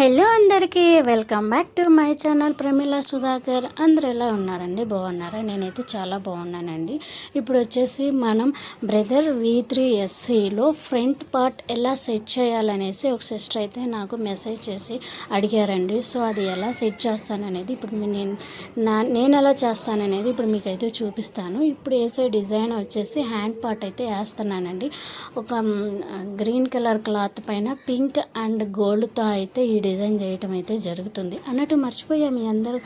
Hello అందరికీ welcome back to my channel Pramila Sudhakar. అందరు ఎలా ఉన్నారండి? బాగున్నారా? నేనైతే చాలా బాగున్నానండి. ఇప్పుడు వచ్చేసి మనం బ్రదర్ వి త్రీ ఎస్సీలో ఫ్రంట్ పార్ట్ ఎలా సెట్ చేయాలనేసి ఒక సిస్టర్ అయితే నాకు మెసేజ్ చేసి అడిగారండి. సో అది ఎలా సెట్ చేస్తాననేది ఇప్పుడు నేను నా నేను ఎలా చేస్తాననేది ఇప్పుడు మీకైతే చూపిస్తాను. ఇప్పుడు వేసే డిజైన్ వచ్చేసి హ్యాండ్ పార్ట్ అయితే వేస్తున్నానండి. ఒక గ్రీన్ కలర్ క్లాత్ పైన పింక్ అండ్ గోల్డ్తో అయితే ఈ డిజైన్ చేయటం అయితే జరుగుతుంది. అన్నట్టు మర్చిపోయా మీ అందరూ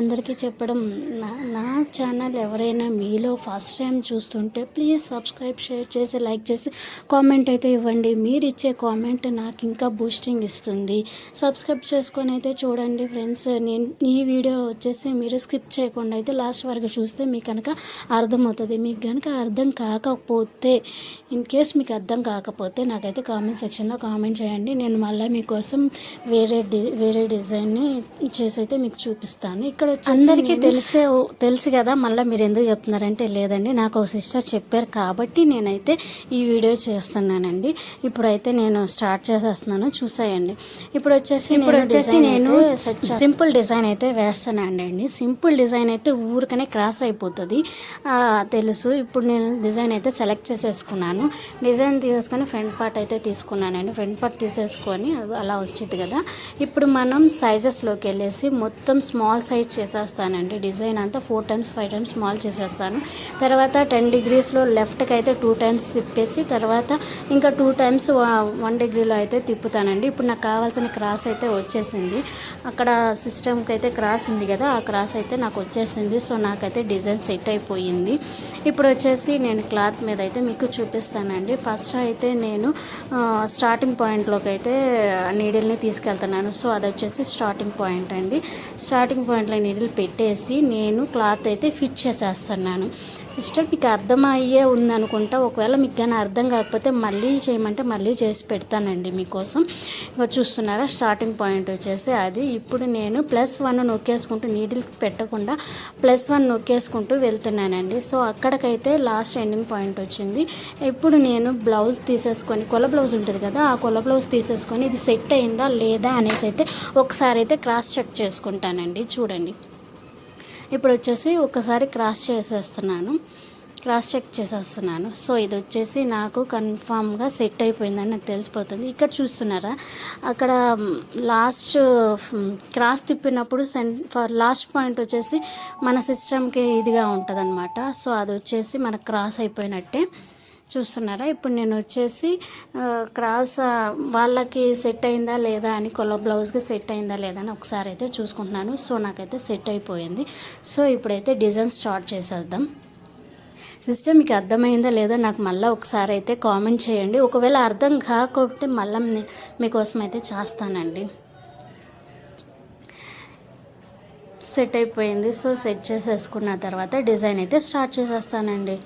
అందరికీ చెప్పడం. నా నా ఛానల్ ఎవరైనా మీలో ఫస్ట్ టైం చూస్తుంటే ప్లీజ్ సబ్స్క్రైబ్ షేర్ చేసి లైక్ చేసి కామెంట్ అయితే ఇవ్వండి. మీరు ఇచ్చే కామెంట్ నాకు ఇంకా బూస్టింగ్ ఇస్తుంది. సబ్స్క్రైబ్ చేసుకొని అయితే చూడండి ఫ్రెండ్స్. నేను ఈ వీడియో వచ్చేసి మీరు స్కిప్ చేయకుండా అయితే లాస్ట్ వరకు చూస్తే మీకు కనుక అర్థమవుతుంది. మీకు కనుక అర్థం కాకపోతే ఇన్ కేస్ మీకు అర్థం కాకపోతే నాకైతే కామెంట్ సెక్షన్లో కామెంట్ చేయండి. నేను మళ్ళీ మీకోసం వేరే డి వేరే డిజైన్ని చేసి అయితే మీకు చూపిస్తాను. ఇక్కడ అందరికీ తెలిసే తెలుసు కదా మళ్ళీ మీరు ఎందుకు చెప్తున్నారంటే లేదండి నాకు ఒక సిస్టర్ చెప్పారు కాబట్టి నేనైతే ఈ వీడియో చేస్తున్నానండి. ఇప్పుడైతే నేను స్టార్ట్ చేసేస్తున్నాను చూసేయండి. ఇప్పుడు వచ్చేసి ఇప్పుడు వచ్చేసి నేను సింపుల్ డిజైన్ అయితే వేస్తానండి అండి సింపుల్ డిజైన్ అయితే ఊరికనే క్రాస్ అయిపోతుంది. తెలుసు. ఇప్పుడు నేను డిజైన్ అయితే సెలెక్ట్ చేసేసుకున్నాను. డిజైన్ తీసేసుకొని ఫ్రంట్ పార్ట్ అయితే తీసుకున్నానండి. ఫ్రంట్ పార్ట్ తీసేసుకొని అలా వచ్చింది కదా. ఇప్పుడు మనం సైజెస్లోకి వెళ్ళేసి మొత్తం స్మాల్ సైజ్ చేసేస్తానండి. డిజైన్ అంతా four times five times small చేసేస్తాను. తర్వాత టెన్ డిగ్రీస్లో లెఫ్ట్కి అయితే టూ టైమ్స్ తిప్పేసి తర్వాత ఇంకా టూ టైమ్స్ వన్ డిగ్రీలో అయితే తిప్పుతానండి. ఇప్పుడు నాకు కావాల్సిన క్రాస్ అయితే వచ్చేసింది. అక్కడ సిస్టమ్కి అయితే క్రాస్ ఉంది కదా ఆ క్రాస్ అయితే నాకు వచ్చేసింది. సో నాకైతే డిజైన్ సెట్ అయిపోయింది. ఇప్పుడు వచ్చేసి నేను క్లాత్ మీద అయితే మీకు చూపిస్తానండి. ఫస్ట్ అయితే నేను స్టార్టింగ్ పాయింట్లోకి అయితే నీడిల్ని వెళ్తున్నాను. సో అది వచ్చేసి స్టార్టింగ్ పాయింట్ అండి స్టార్టింగ్ పాయింట్లో నీడిల్ పెట్టేసి నేను క్లాత్ అయితే ఫిట్ చేసేస్తున్నాను. సిస్టర్ మీకు అర్థమయ్యే ఉందనుకుంటా ఒకవేళ మీకు కానీ అర్థం కాకపోతే మళ్ళీ చేయమంటే మళ్ళీ చేసి పెడతానండి మీకోసం. ఇక చూస్తున్నారా స్టార్టింగ్ పాయింట్ వచ్చేసి అది. ఇప్పుడు నేను ప్లస్ వన్ నొక్కేసుకుంటూ నీడిల్ పెట్టకుండా ప్లస్ వన్ నొక్కేసుకుంటూ వెళ్తున్నానండి. సో అక్కడికైతే లాస్ట్ ఎండింగ్ పాయింట్ వచ్చింది. ఇప్పుడు నేను బ్లౌజ్ తీసేసుకొని కొల బ్లౌజ్ ఉంటుంది కదా ఆ కొల బ్లౌజ్ తీసేసుకొని ఇది సెట్ అయిందా లేదా అనేసి అయితే ఒకసారి అయితే క్రాస్ చెక్ చేసుకుంటానండి. చూడండి. ఇప్పుడు వచ్చేసి ఒకసారి క్రాస్ చేసేస్తున్నాను. క్రాస్ చెక్ చేసేస్తున్నాను. సో ఇది వచ్చేసి నాకు కన్ఫామ్గా సెట్ అయిపోయిందని నాకు తెలిసిపోతుంది. ఇక్కడ చూస్తున్నారా? అక్కడ లాస్ట్ క్రాస్ తిప్పినప్పుడు సెన్ ఫర్ లాస్ట్ పాయింట్ వచ్చేసి మన సిస్టమ్కి ఇదిగా ఉంటుంది సో అది వచ్చేసి మనకు క్రాస్ అయిపోయినట్టే. చూస్తున్నారా? ఇప్పుడు నేను వచ్చేసి క్రాస్ వాళ్ళకి సెట్ అయిందా లేదా అని కొల బ్లౌజ్కి సెట్ అయిందా లేదా అని ఒకసారి అయితే చూసుకుంటున్నాను. సో నాకైతే సెట్ అయిపోయింది. సో ఇప్పుడైతే డిజైన్ స్టార్ట్ చేసేద్దాం. సిస్టర్ మీకు అర్థమైందా లేదా? నాకు మళ్ళీ ఒకసారి అయితే కామెంట్ చేయండి. ఒకవేళ అర్థం కాకపోతే మళ్ళీ మీకోసం అయితే చేస్తానండి. సెట్ అయిపోయింది. సో సెట్ చేసేసుకున్న తర్వాత డిజైన్ అయితే స్టార్ట్ చేసేస్తానండి.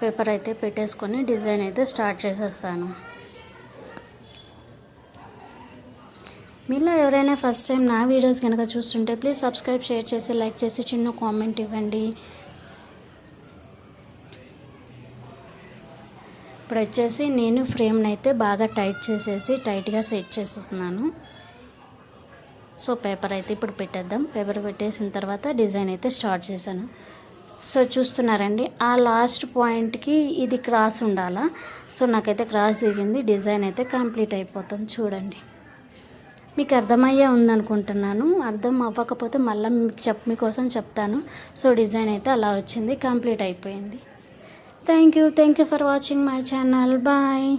పేపర్ అయితే పెట్టేసుకొని డిజైన్ అయితే స్టార్ట్ చేసేస్తాను. మీలో ఎవరైనా ఫస్ట్ టైం నా వీడియోస్ కనుక చూస్తుంటే ప్లీజ్ సబ్స్క్రైబ్ షేర్ చేసి లైక్ చేసి చిన్న కామెంట్ ఇవ్వండి. ఇప్పుడు వచ్చేసి నేను ఫ్రేమ్ని అయితే బాగా టైట్ చేసేసి టైట్గా సెట్ చేసేస్తున్నాను. సో పేపర్ అయితే ఇప్పుడు పెట్టేద్దాం. పేపర్ పెట్టేసిన తర్వాత డిజైన్ అయితే స్టార్ట్ చేశాను. సో చూస్తున్నారండి. ఆ లాస్ట్ పాయింట్కి ఇది క్రాస్ ఉండాలా? సో నాకైతే క్రాస్ దిగింది. డిజైన్ అయితే కంప్లీట్ అయిపోతుంది. చూడండి. మీకు అర్థమయ్యే ఉందనుకుంటున్నాను. అర్థం అవ్వకపోతే మళ్ళీ మీకు చెప్ మీకోసం చెప్తాను. సో డిజైన్ అయితే అలా వచ్చింది. కంప్లీట్ అయిపోయింది. Thank you thank you for watching my channel bye